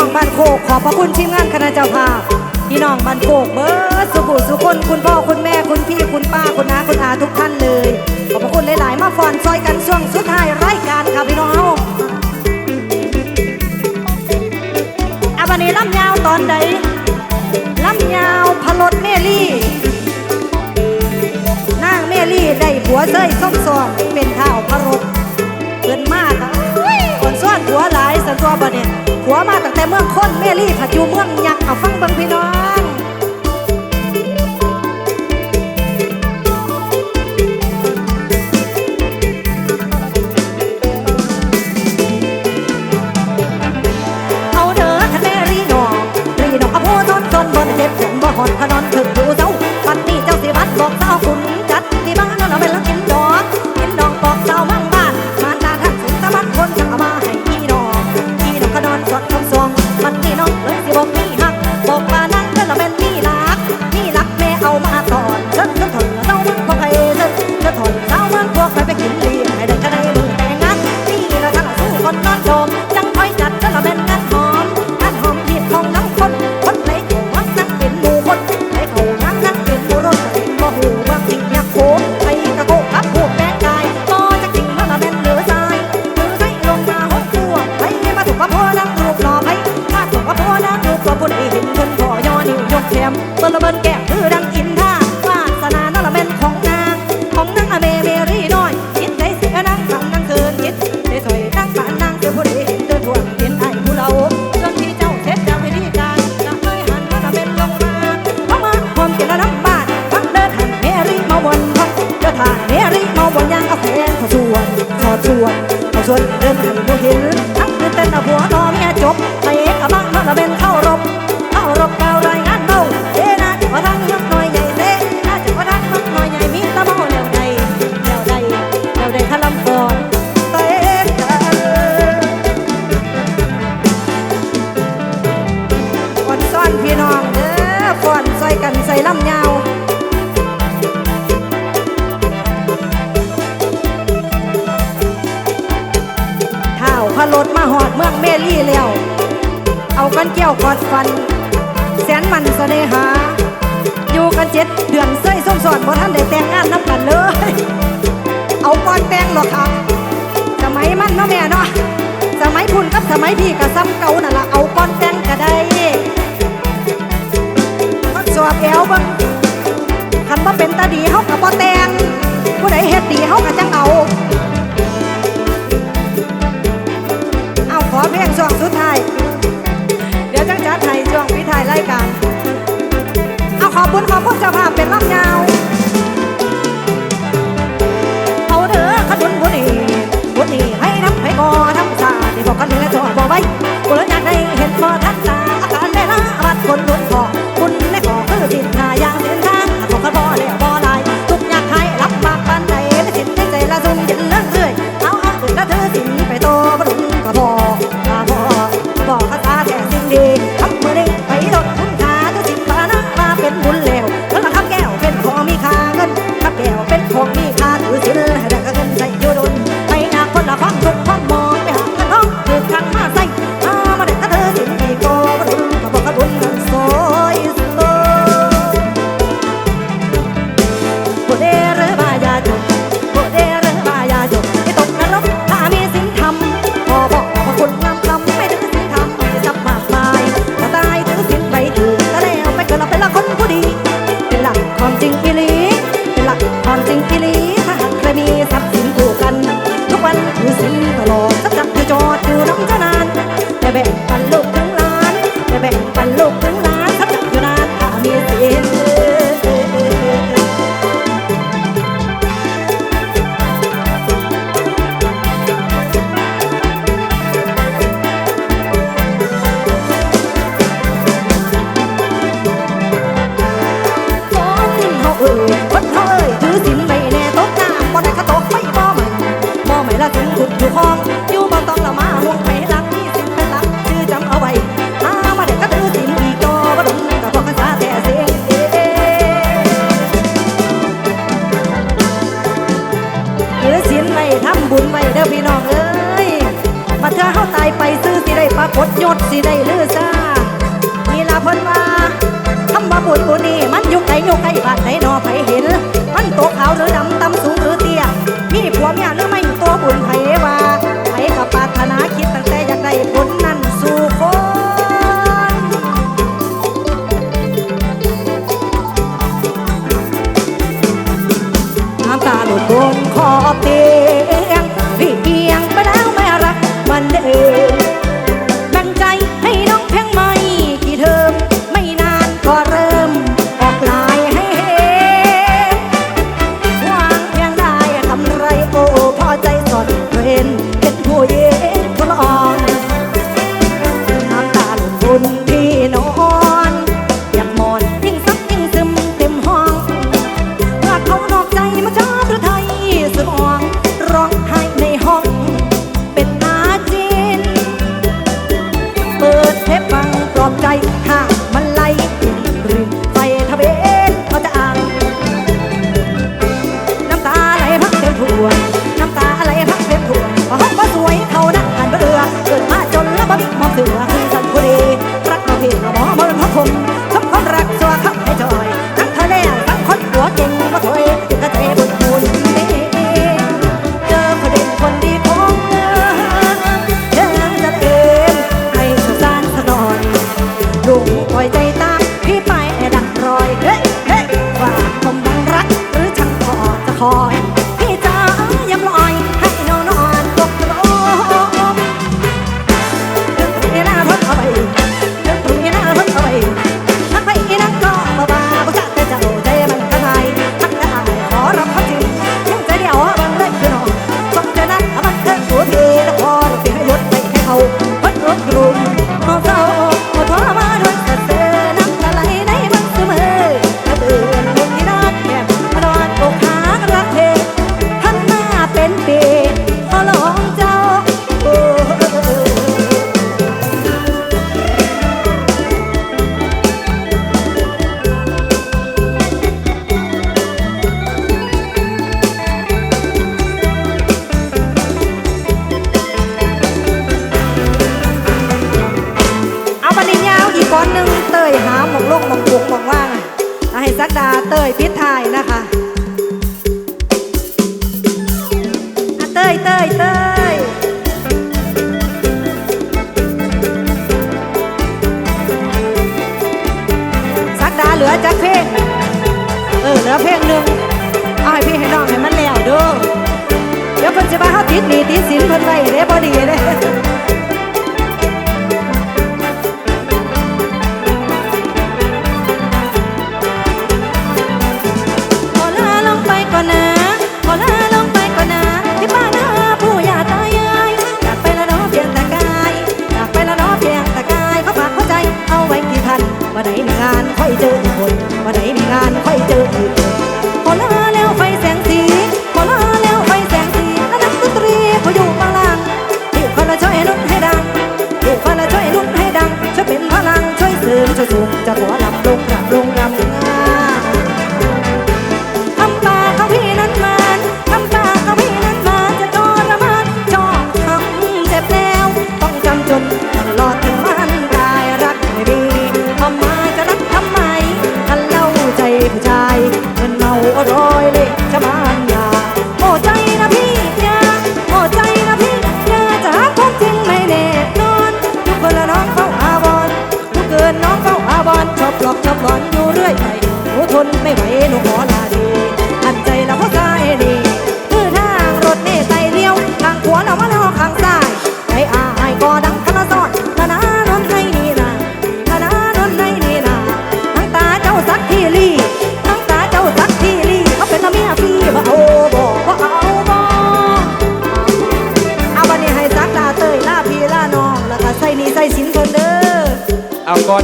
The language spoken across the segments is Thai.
้องบ้านโคกขอบพระคุณทีมงานคณะเจ้าภาพพี่น้องบ้านโคกเบอร์สุบุสุคนคุณพ่อคุณแม่คุณพี่คุณป้าคุณนาคุณอาทุกท่านเลย ขอบพระคุณหลาย ๆ มาฟอนซอยกันช่วงสุดท้ายรายการค่ะพี่น้องอาบันนี้ลำยาวตอนใดลำยาวพลดเมลี่นางเมลี่ได้หัวเส้ยส้มซองเป็นเท่า ลีผาจูเมืองยักเอาฟังบังพี่น้อง สมัยพี่ก็ซ้ำเก่า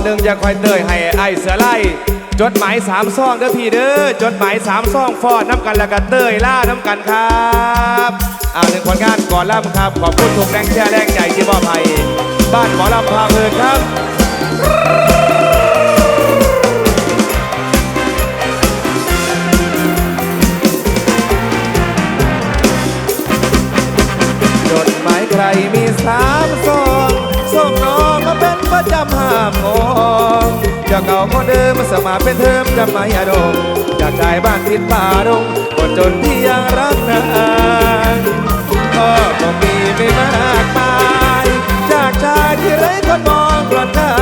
หนึ่งอย่าคอยเตยให้ไอเสือไล่จดหมายสามซองเด้อพี่เด้อจดหมายสามซองฟอดน้ำกันแล้วก็เตยล่าน้ำกันครับอ่าหนึ่งผลงานก่อนล่ำครับ ขอบคุณทุกแรงแช่แรงใหญ่ที่มอบให้บ้านหมอลำพาเพลินครับ สมาเป็นเทิมจะไม่อดมจากชายบ้านทิศป่าดงคนจนที่ยังรักนางก็คงมีไม่มากมายจากชายที่ไร้คนมองกลอนข้า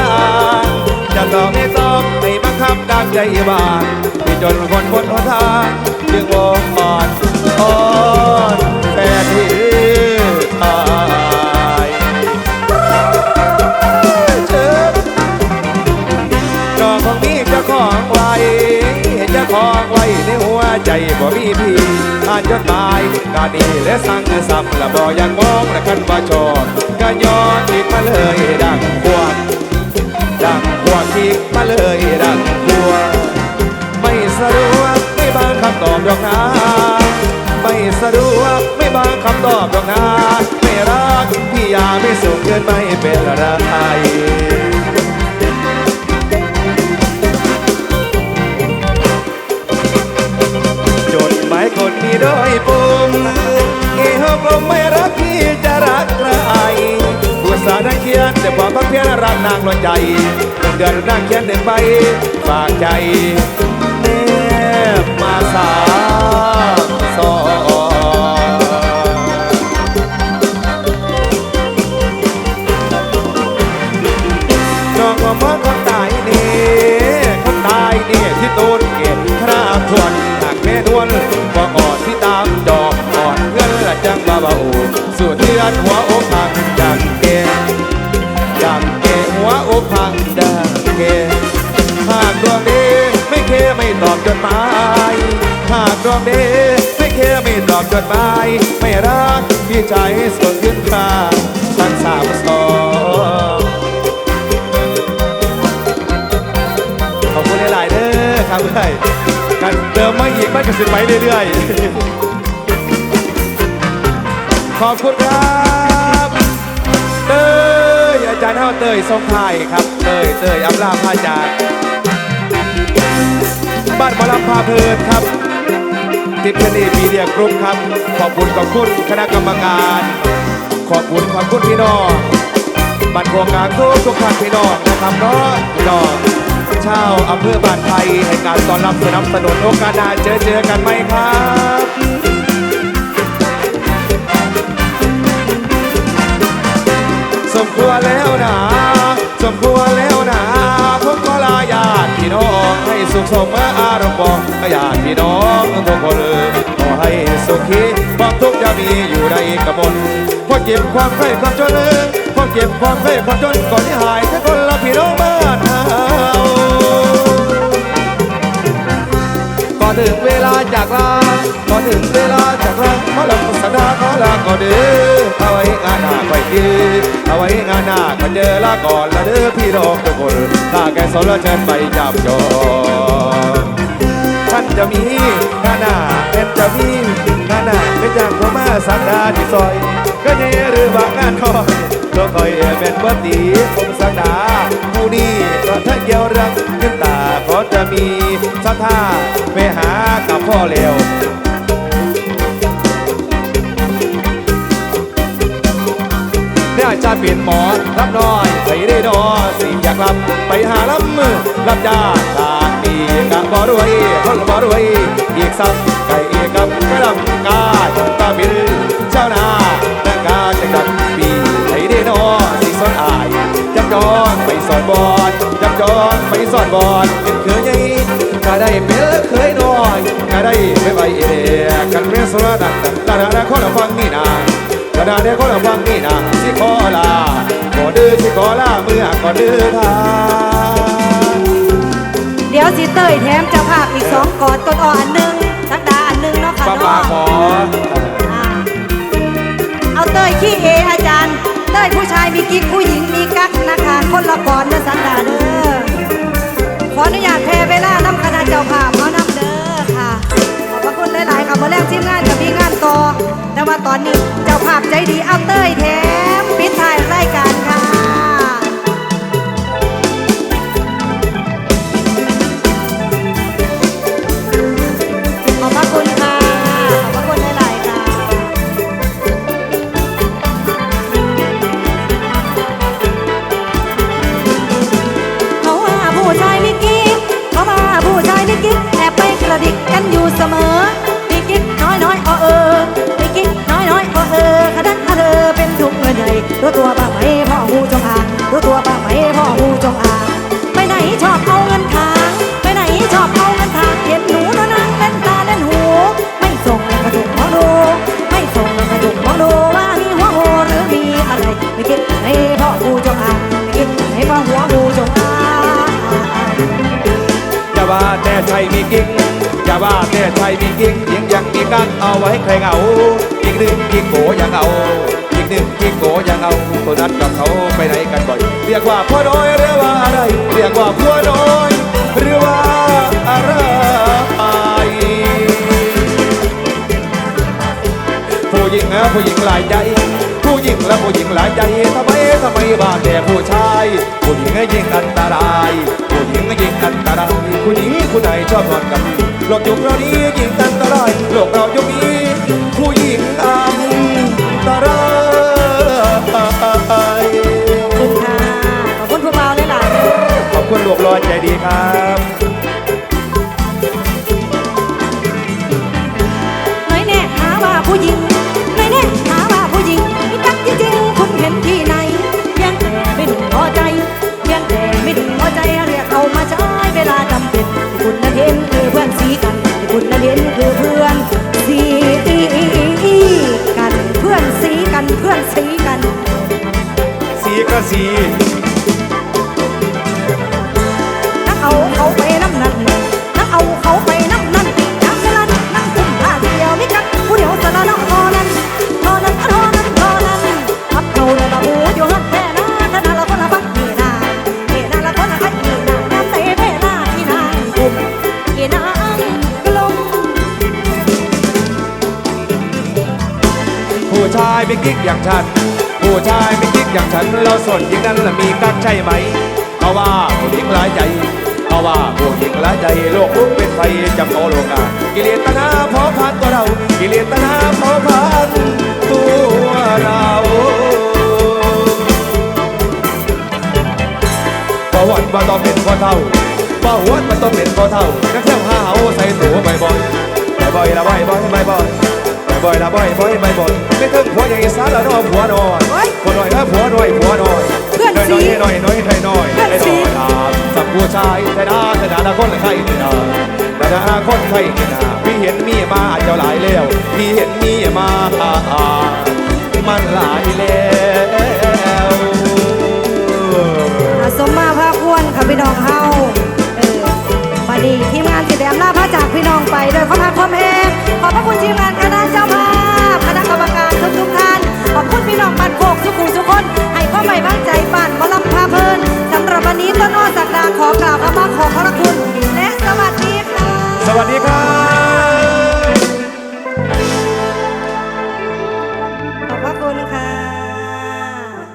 งจะต้องไม่ต้องให้บังคับดังใจบางที่จนคนบนหนทางจึงวอนอ่อนอ่ ใจบ่มีพี่อ่านจดหมายกาดีและสั่งซ้ำละบ่อยังมองและคันว่าชอบก็ย้อนอีกมาเลยดังขวดดังขวดอีกมาเลยดังขวดไม่สะดวกไม่บางคำตอบดอกนะไม่สะดวกไม่บางคำตอบดอกนะไม่รักพี่ยาไม่สูงเกินไม่เป็นไรายคนมีด้อยปุ่มเงี้ยวกลมไม่รักพี่จะรักใครผู้สาห์นักเขียนแต่บอกก็เพียรรักนางล้นใจเดือนเดือนนั่งเขียนหนึ่งใบฝากใจเนบมาสา ดีไม่เคไม่ตอบจดหมายไม่รักพี่ใจส่วนขึ้นค่าทั้งสามสองขอบคุณหลายๆเด้อครับเอ้ยกันเดิมไม่อีกมันก็สิไปเรื่อยๆ ขอบคุณครับเต้ยอาจารย์เท่าเต้ยทรงไทยครับเต้ยเต้ยอำลาพาจากบ้านหมอลำพาเพลินครับ ทิพย์นีมีเดียกรุ๊ปครับ ขอบคุณขอบคุณคณะกรรมการ ขอบคุณขอบคุณพี่น้องบัตรโครงการทุกทุกท่านพี่น้องนะครับเนาะพี่น้องชาวอำเภอบ้านไทยให้การต้อนรับสนับสนุนโอกาสหน้าเจอเจอกันไหมครับสมควรแล้วนะสมควรแล้วนะผมก็ลาญาติพี่น้องให้สุขสมอารมณ์บอกญาติพี่น้องทุกคน สุขีความทุกข์จะมีอยู่ในกระบนเพราะเก็บความใคร่ความจนเพราะเก็บความใคร่ความจนก่อนที่หายทั้งคนละพี่น้องบ้านเฮาก่อนถึงเวลาจากลาก่อนถึงเวลาจากลาขอลาสักดาขอลาก่อนเด้อเอาไว้งานหน้าไปยืนเอาไว้งานหน้าก็เจอลาก่อนละเด้อพี่น้องทุกคนถ้าแกสนล้วเชิญไปจับจองท่านจะมีงานหน้าเป็นจะมีงานหน้าเป็นอย่างพ่อมาสักดาที่ซอย ก็เยหรือว่างานคอยตัวคอยเป็นบัตีผมสักดาผู้นี้ก็ถ้าเกี่ยวเรื่องขึ้นตาขอจะมีสัทธาไปหากับพ่อเร็วเนี่ยจะเปลี่ยนหมอรับน้อยไปได้ดอสิอยากรับไปหารับมือรับจ้าทางดีกะบ่รวยคนบ่รวยอีกสักไก่อีกกับกระดำกา ตาบินเจ้านานังกาจะกันปีไปได้ดอสิสอนอายจับจองไปสอนบอลจับจองไปสอนบอลเป็นเคยใหญ่ก็ได้เป็นและเคยนอยก็ได้ไม่ไหวเอเดกันเป็นสระดังดังดังคนละฟังนี่นากระดาษเดียวก็ระวังนี่นะสิขอลาขอดื้อสิขอลาเมื่อก่อนดื้อทาเดี๋ยวสิเต้ยแถมจ้าภาพอีกสองกอดต้นอ้ออันหนึ่งสักดาอันหนึ่งเนาะค่ะป้าเนาะปาขออ่าเอาเต้ ยขี้เออาจารย์เต้ยผู้ชายมีกิ๊กผู้หญิงมีกั๊กนะคะคนละก่อนเด้อสันดาเด้อขออนุญาตแพรเวลานำคณะเจ้าภาพเขานำเด้อค่ะขอบพระคุณหลาย ๆ ค่ะเมื่อแรกทีมงานจะมีงานต่อแต่ว่าตอนนี้เจ้าภาพใจดีเอาเต้ยแถมปิดท้ายรายการค่ะ อย่าว่าแต่ชายมีกิ๊กหญิงยังมีกักเอาไว้ใครเหงาอีกหนึ่งกิ๊กโกยังเอาอีกหนึ่งกิ๊กโกยังเอาตัวนั้นกับเขาไปไหนกันบ่อย เรียกว่าพ่อน้อยหรือว่าอะไร เรียกว่าพ่อน้อยหรือว่าอะไรผู้หญิงนะผู้หญิงหลายใจ หญิงและผู้หญิงหลายใจทำไมทำไมบ้าแต่ผู้ชาย ผู้หญิงยิ่งอันตราย ผู้หญิงยิ่งอันตรายผู้หญิงผู้ใดชอบนอนกับโลกยุคเรานี้ยิ่งอันตรายโลกเรายุคนี้ สีกัน สีก็สี กิ๊กอย่างฉัน ผู้ชายเป็นกิ๊กอย่างฉัน เราสนยิ่งนั้นละมีกักใช่ไหมเพราะว่าผู้หญิงหลายใจเพราะว่าผู้หญิงหลายใจโลกลุกเป็นไฟจะโมโลกากิเลสตนาเผาพันตัวเรา กิเลสตนาเผาพันตัวเราประวัติว่าต้องเป็นพ่อเท่าประวัติมันต้องเป็นพ่อเท่านักเที่ยวหาเอาใส่ตัวบ่อยๆบ่อยละบ่อยๆบ่อยบ่อย บ่อยละบ่อยบ่อยบ่อยบ่อยไม่ถึงผัวใหญ่สารละน้อผัวน้อยผัวน้อยนะผัวน้อยผัวน้อยน้อยน้อยน้อยน้อยน้อยน้อยน้อยตามสับผู้ชายแต่ดาแต่ดาคนใครแต่ดาแต่ดาคนใครแต่ดาพี่เห็นมีมาเจ้าหลายแล้วพี่เห็นมีมามันหลายแล้วอาสมมาพาควรค่ะพี่น้องเฮาเออพอดีทีมงานสิแดมลาพระจากพี่น้องไปโดยขอพาความแห้งข ขอบพระคุณทีมงานคณะเจ้าภาพคณะกรรมการทุกทุกท่าน ขอบคุณพี่น้องบ้านโบกทุกคู่ทุกคน ให้ข้อใหม่บ้างใจบ้านมอลำพาเพลินสำหรับวันนี้ต้นอ้อสักดาขอกล่าวคำว่าขอบพระคุณ และสวัสดีค่ะ สวัสดีครับ